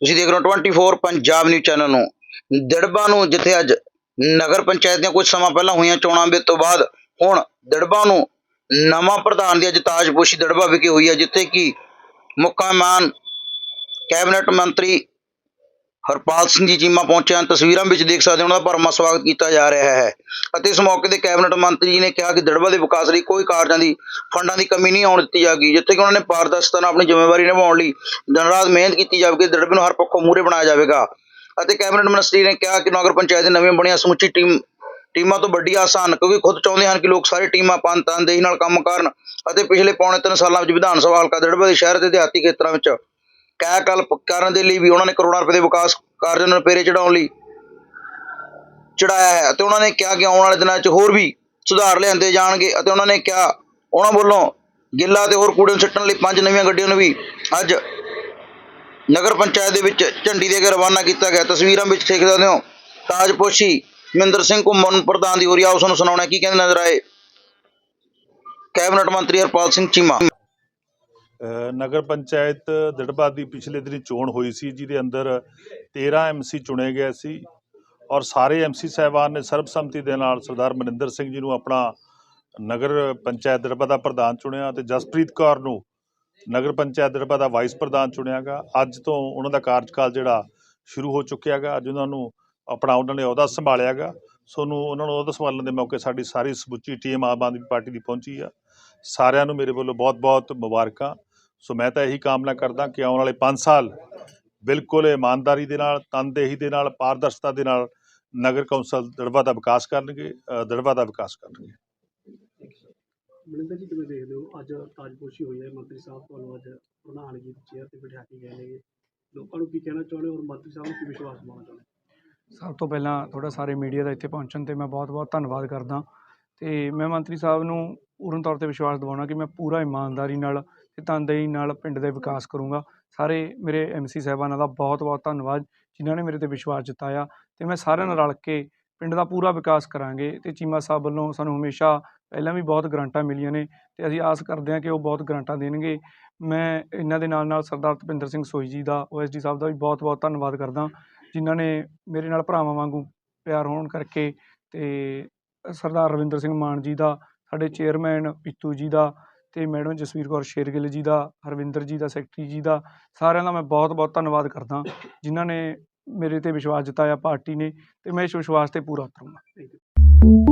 ਤੁਸੀਂ ਦੇਖ ਰਹੇ ਹੋ 24 ਪੰਜਾਬ ਨਿਊਜ਼ ਚੈਨਲ ਨੂੰ। ਦੜਬਾ ਨੂੰ ਜਿੱਥੇ ਅੱਜ ਨਗਰ ਪੰਚਾਇਤ ਦੀਆਂ ਕੁਝ ਸਮਾਂ ਪਹਿਲਾਂ ਹੋਈਆਂ ਚੋਣਾਂ ਦੇ ਤੋਂ ਬਾਅਦ, ਹੁਣ ਦੜਬਾ ਨੂੰ ਨਵਾਂ ਪ੍ਰਧਾਨ ਦੀ ਅੱਜ ਤਾਜਪੋਸ਼ੀ ਦੜਬਾ ਵਿਖੇ ਹੋਈ ਹੈ, ਜਿੱਥੇ ਕਿ ਮੁੱਖ ਮਹਿਮਾਨ ਕੈਬਨਿਟ ਮੰਤਰੀ ਹਰਪਾਲ ਸਿੰਘ ਜੀ ਚੀਮਾ ਪਹੁੰਚੇ ਹਨ ਤਸਵੀਰਾਂ ਵਿੱਚ ਦੇਖ ਸਕਦੇ ਹੋ, ਉਹਨਾਂ ਦਾ ਭਰਮਾ ਸਵਾਗਤ ਕੀਤਾ ਜਾ ਰਿਹਾ ਹੈ। ਅਤੇ ਇਸ ਮੌਕੇ ਤੇ ਕੈਬਨਿਟ ਮੰਤਰੀ ਜੀ ਨੇ ਕਿਹਾ ਕਿ ਦੜਬਾ ਦੇ ਵਿਕਾਸ ਲਈ ਕੋਈ ਕਾਰਜਾਂ ਦੀ, ਫੰਡਾਂ ਦੀ ਕਮੀ ਨਹੀਂ ਆਉਣ ਦਿੱਤੀ ਜਾਏਗੀ ਜਿੱਥੇ ਕਿ ਉਹਨਾਂ ਨੇ ਪਾਰਦਰਸ਼ਤਾ ਨਾਲ ਆਪਣੀ ਜ਼ਿੰਮੇਵਾਰੀ ਨਿਭਾਉਣ ਲਈ ਦਿਨ ਰਾਤ ਮਿਹਨਤ ਕੀਤੀ ਜਾਵੇਗੀ, ਦੜਬੇ ਨੂੰ ਹਰ ਪੱਖੋਂ ਮੂਹਰੇ ਬਣਾਇਆ ਜਾਵੇਗਾ। ਅਤੇ ਕੈਬਨਿਟ ਮੰਤਰੀ ਨੇ ਕਿਹਾ ਕਿ ਨਗਰ ਪੰਚਾਇਤ ਦੇ ਨਵੀਂ ਬਣੀਆਂ ਸਮੁੱਚੀ ਟੀਮ, ਟੀਮਾਂ ਤੋਂ ਵੱਡੀ ਆਸਾਂ ਹਨ ਕਿਉਂਕਿ ਖੁਦ ਚਾਹੁੰਦੇ ਹਨ ਕਿ ਲੋਕ ਸਾਰੇ ਟੀਮਾਂ ਪੰਨ ਤਨਦੇਹੀ ਨਾਲ ਕੰਮ ਕਰਨ ਅਤੇ ਪਿਛਲੇ ਪੌਣੇ 3 ਸਾਲਾਂ ਵਿੱਚ ਵਿਧਾਨ ਸਭਾ ਹਲਕਾ ਦੜਬਾ ਦੇ ਸ਼ਹਿਰ ਤੇ ਦਿਹਾਤੀ ਖੇਤਰਾਂ ਵਿੱਚ ਕਾਇਆ ਕਲਪ ਕਰਨ ਦੇ ਲਈ ਵੀ ਉਹਨਾਂ ਨੇ ਕਰੋੜਾਂ ਰੁਪਏ ਦੇ ਵਿਕਾਸ ਕਾਰਜਾਂ ਨੂੰ ਪੇਰੇ ਚੜਾਉਣ ਲਈ ਚੜਾਇਆ ਹੈ ਅਤੇ ਉਹਨਾਂ ਨੇ ਕਿਹਾ ਕਿ ਆਉਣ ਵਾਲੇ ਦਿਨਾਂ 'ਚ ਹੋਰ ਵੀ ਸੁਧਾਰ ਲਿਆਂਦੇ ਜਾਣਗੇ ਅਤੇ ਉਹਨਾਂ ਨੇ ਕਿਹਾ, ਉਹਨਾਂ ਵੱਲੋਂ ਗਿੱਲਾ ਤੇ ਹੋਰ ਕੂੜੇ ਨੂੰ ਸਿੱਟਣ ਲਈ ਪੰਜ ਨਵੀਆਂ ਗੱਡੀਆਂ ਨੂੰ ਵੀ ਅੱਜ ਨਗਰ ਪੰਚਾਇਤ ਦੇ ਵਿੱਚ ਝੰਡੀ ਦੇ ਕੇ ਰਵਾਨਾ ਕੀਤਾ ਗਿਆ। ਤਸਵੀਰਾਂ ਵਿੱਚ ਦੇਖ ਸਕਦੇ ਹੋ, ਤਾਜਪੋਸ਼ੀ ਮਹਿੰਦਰ ਸਿੰਘ ਘੁੰਮਣ ਪ੍ਰਧਾਨ ਦੀ ਹੋ ਹੋਰੀ ਆਓ ਤੁਹਾਨੂੰ ਸੁਣਾਉਣਾ ਕੀ ਕਹਿੰਦੇ ਨਜ਼ਰ ਆਏ? ਕੈਬਨਿਟ ਮੰਤਰੀ ਹਰਪਾਲ ਸਿੰਘ ਚੀਮਾ। ਨਗਰ ਪੰਚਾਇਤ ਦੜਬਾ ਦੀ ਪਿਛਲੇ ਦਿਨੀ ਚੋਣ ਹੋਈ ਸੀ, ਜਿਹਦੇ ਅੰਦਰ 13 ਐਮਸੀ ਚੁਣੇ ਗਏ ਸੀ ਔਰ ਸਾਰੇ ਐਮਸੀ ਸਾਹਿਬਾਨ ਨੇ ਸਰਬਸੰਮਤੀ ਦੇ ਨਾਲ ਸਰਦਾਰ ਮਨਿੰਦਰ ਸਿੰਘ ਜੀ ਨੂੰ ਆਪਣਾ ਨਗਰ ਪੰਚਾਇਤ ਦੜਬਾ ਦਾ ਪ੍ਰਧਾਨ ਚੁਣਿਆ ਤੇ ਜਸਪ੍ਰੀਤ ਕੌਰ ਨੂੰ ਨਗਰ ਪੰਚਾਇਤ ਦੜਬਾ ਦਾ ਵਾਈਸ ਪ੍ਰਧਾਨ ਚੁਣਿਆਗਾ। ਅੱਜ ਤੋਂ ਉਹਨਾਂ ਦਾ ਕਾਰਜਕਾਲ ਜਿਹੜਾ ਸ਼ੁਰੂ ਹੋ ਚੁੱਕਿਆਗਾ। ਅੱਜ ਉਹਨਾਂ ਨੂੰ ਆਪਣਾ ਉਹਨਾਂ ਨੇ ਅਹੁਦਾ ਸੰਭਾਲਿਆਗਾ। ਸੋ ਨੂੰ ਉਹਨਾਂ ਨੂੰ ਅਹੁਦਾ ਸੰਭਾਲਣ ਦੇ ਮੌਕੇ ਸਾਡੀ ਸਾਰੀ ਸਮੁੱਚੀ ਟੀਮ ਆਮ ਆਦਮੀ ਪਾਰਟੀ ਦੀ ਪਹੁੰਚੀ ਆ। ਸਾਰਿਆਂ ਨੂੰ ਮੇਰੇ ਵੱਲੋਂ ਬਹੁਤ-ਬਹੁਤ ਮੁਬਾਰਕਾਂ। ਸੋ ਮੈਂ ਤਾਂ ਇਹੀ ਕਾਮਨਾ ਕਰਦਾ ਕਿ ਆਉਣ ਵਾਲੇ 5 ਸਾਲ ਬਿਲਕੁਲ ਇਮਾਨਦਾਰੀ ਦੇ ਨਾਲ ਤਨਦੇਹੀ ਦੇ ਨਾਲ ਪਾਰਦਰਸ਼ਤਾ ਦੇ ਨਾਲ ਨਗਰ ਕੌਂਸਲ ਦੜਬਾ ਦਾ ਵਿਕਾਸ ਕਰਨਗੇ ਅ, ਦੜਬਾ ਦਾ ਵਿਕਾਸ ਕਰਨਗੇ। ਮਨਿੰਦਰ ਜੀ ਕਿਵੇਂ ਦੇਖਦੇ ਹੋ? ਅੱਜ ਤਾਜਪੋਸ਼ੀ ਹੋਈ ਹੈ ਮੰਤਰੀ ਸਾਹਿਬ ਤੁਹਾਨੂੰ ਅੱਜ ਪ੍ਰਧਾਨਗੀ ਦੀ ਚੇਅਰ ਤੇ ਬਿਠਾ ਕੇ ਗਏ ਨੇਗੇ ਲੋਕਾਂ ਨੂੰ ਕੀ ਕਹਿਣਾ ਚਾਹੁੰਦੇ ਹੋ? ਔਰ ਮੰਤਰੀ ਸਾਹਿਬ ਨੂੰ ਕੀ ਵਿਸ਼ਵਾਸ ਦਿਵਾਉਣਾ ਚਾਹੁੰਦੇ ਹੋ? ਸਭ ਤੋਂ ਪਹਿਲਾਂ ਤੁਹਾਡਾ ਸਾਰੇ ਮੀਡੀਆ ਦਾ ਇੱਥੇ ਪਹੁੰਚਣ ਤੇ ਮੈਂ ਬਹੁਤ-ਬਹੁਤ ਧੰਨਵਾਦ ਕਰਦਾ। ਤੇ ਮੈਂ ਮੰਤਰੀ ਸਾਹਿਬ ਨੂੰ ਪੂਰਨ ਤੌਰ ਤੇ ਵਿਸ਼ਵਾਸ ਦਿਵਾਉਣਾ ਕਿ ਮੈਂ ਪੂਰਾ ਇਮਾਨਦਾਰੀ ਨਾਲ ਤੇ ਤਨਦੇਹੀ ਨਾਲ ਪਿੰਡ ਦੇ ਵਿਕਾਸ ਕਰੂੰਗਾ। ਸਾਰੇ ਮੇਰੇ ਐਮਸੀ ਸਾਹਿਬਾਨਾਂ ਦਾ ਬਹੁਤ-ਬਹੁਤ ਧੰਨਵਾਦ, ਜਿਨ੍ਹਾਂ ਨੇ ਮੇਰੇ ਤੇ ਵਿਸ਼ਵਾਸ ਜਤਾਇਆ ਤੇ ਮੈਂ ਸਾਰਿਆਂ ਨਾਲ ਰਲ ਕੇ ਪਿੰਡ ਦਾ ਪੂਰਾ ਵਿਕਾਸ ਕਰਾਂਗੇ ਤੇ ਚੀਮਾ ਸਾਹਿਬ ਵੱਲੋਂ ਸਾਨੂੰ ਹਮੇਸ਼ਾ ਪਹਿਲਾਂ ਵੀ ਬਹੁਤ ਗ੍ਰਾਂਟਾਂ ਮਿਲੀਆਂ ਨੇ ਤੇ ਅਸੀਂ ਆਸ ਕਰਦੇ ਹਾਂ ਕਿ ਉਹ ਬਹੁਤ ਗ੍ਰਾਂਟਾਂ ਦੇਣਗੇ। ਮੈਂ ਇਹਨਾਂ ਦੇ ਨਾਲ ਨਾਲ ਸਰਦਾਰ ਤਪਿੰਦਰ ਸਿੰਘ ਸੋਈ ਜੀ ਦਾ ਓਐਸਡੀ ਸਾਹਿਬ ਦਾ ਵੀ ਬਹੁਤ-ਬਹੁਤ ਧੰਨਵਾਦ ਕਰਦਾ, ਜਿਨ੍ਹਾਂ ਨੇ ਮੇਰੇ ਨਾਲ ਭਰਾਵਾਂ ਵਾਂਗੂ ਪਿਆਰ ਹੋਣ ਕਰਕੇ ਤੇ ਸਰਦਾਰ ਰਵਿੰਦਰ ਸਿੰਘ ਮਾਨ ਜੀ ਦਾ, ਸਾਡੇ ਚੇਅਰਮੈਨ ਪਿੱਤੂ ਜੀ ਦਾ ਤੇ ਮੈਡਮ ਜਸਵੀਰ ਕੌਰ ਸ਼ੇਰਗਿੱਲ ਜੀ ਦਾ, ਹਰਵਿੰਦਰ ਜੀ ਦਾ, ਸੈਕਟਰੀ ਜੀ ਦਾ, ਸਾਰਿਆਂ ਦਾ ਮੈਂ ਬਹੁਤ-ਬਹੁਤ ਧੰਨਵਾਦ ਕਰਦਾ, ਜਿਨ੍ਹਾਂ ਨੇ ਮੇਰੇ ਤੇ ਵਿਸ਼ਵਾਸ ਜਤਾਇਆ, ਪਾਰਟੀ ਨੇ, ਤੇ ਮੈਂ ਇਸ ਵਿਸ਼ਵਾਸ ਤੇ ਪੂਰਾ ਉਤਰੂੰਗਾ।